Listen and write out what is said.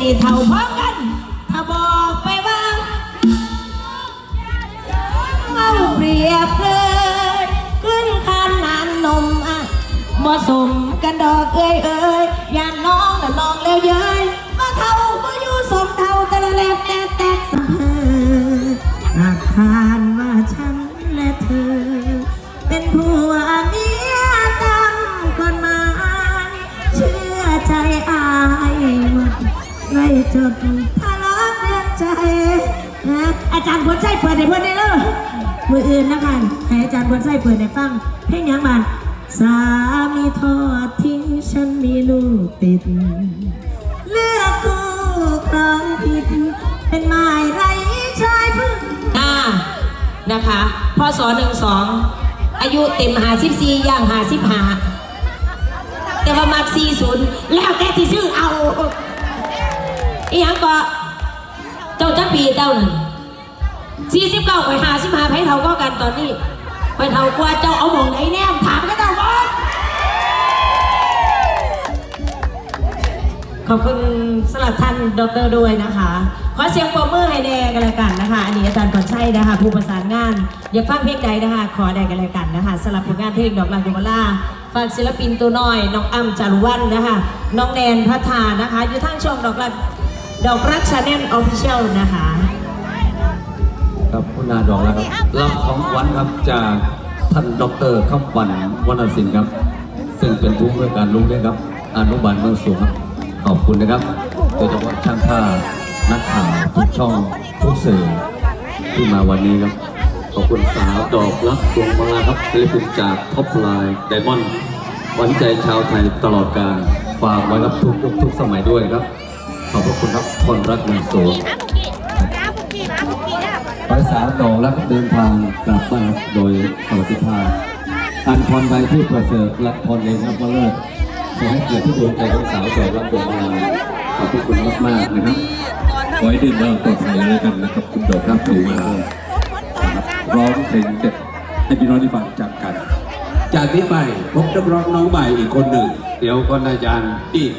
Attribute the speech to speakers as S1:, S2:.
S1: นี่เท่าพร้อมกัน ถ้าบอกไปว่าเอาเปรียบเลยขึ้นคานนานนมอะบ่สมกันดอกเอ้ยเอ้ยอย่าน้องน่ะน้องแล้วเย้ยมาเท่าบ่อยู่สมเท่าแต่ละแลบแต่แตกสะเพออาคารว่าฉันและเธอ เป็นผั ไม่จดทะเลาะเรื่องใจนะอาจารย์ผลใจเปิดในเพื่อนได้เลยมืออื่นนะคะให้อาจารย์ผลใจเปิดในฟังเพลงหยังบานสามีทอดทิ้งฉันมีลูกติด เลือกคู่ครองผิด เป็นไม้ไรชายพึ่งอ่านะคะพศหนึ่งสองอายุเต็มหาสิบสี่ย่างหาสิบหาแต่ว่ามักสี่ศูนย์แล้วแต่ที่ชื่อเอาอีหยังก็เจ้าจักปีเจ้าหนึ่งสี่สิบเก้าไปหาสิบหาไผเท่าก็กันตอนนี้ไปเท่ากว่าเจ้าเอาหมองไหนแนมถามก็เจ้าบอกขอบคุณสำหรับท่านดรด้วยนะคะขอเสียงปรบมือให้แดกันละกันนะคะ อันนี้อาจารย์ก่อนใช่นะคะ ผู้ประสานงานอยากฟังเพลงใดนะคะ ขอใดกันละกันนะคะสำหรับผลงานเพลงดอกลาดุมาล่าฝากศิลปินตัวน้อย น้องอ้ำจารุวันนะคะ น้องแนนพัฒนานะคะ อยู่ทางช่องดอกลัน ดอกรักชาแนลออฟฟิเชียลนะคะ
S2: ครับคุณนาดอกแล้วครับรับของขวัญครับจากท่านดรคำวันวรรณสินครับ ซึ่งเป็นผู้อำนวยการโรงเรียครับอนุบาลเมืองสูงครับขอบคุณนะครับโดยเฉพาะช่างภาพนักข่าวทุกช่องทุกสื่อที่มาวันนี้ครับ ขอบคุณสาวดอกรักดวงมาลาครับศิลปินจากท็อปไลน์ไดมอนด์หวันใจชาวไทยตลอดการฝากไว้รับทุกยุคทุกสมัยด้วยครับ ขอบพระคุณครับคนรักเมืองสูงภาษาดอกและเดินทางกลับบ้านโดยสวัสดิภาพอันพรใดที่ประเสริฐและพรเองครับว่าเลิศขอให้เกียรติที่ดวงใจของสาวดอกและดวงมาขอบพระคุณมากๆนะครับ
S3: ขอให้ดื่มเหล้าปลอดภัยเลยกันนะครับคุณดอกครับถูมาร้องเพลงเด็ดให้พี่น้องได้ฟังจากกัน จากนี้ไปพบนักร้องน้องใหม่อีกคนหนึ่ง
S2: เดี๋ยวก่อนอาจารย์
S3: อีก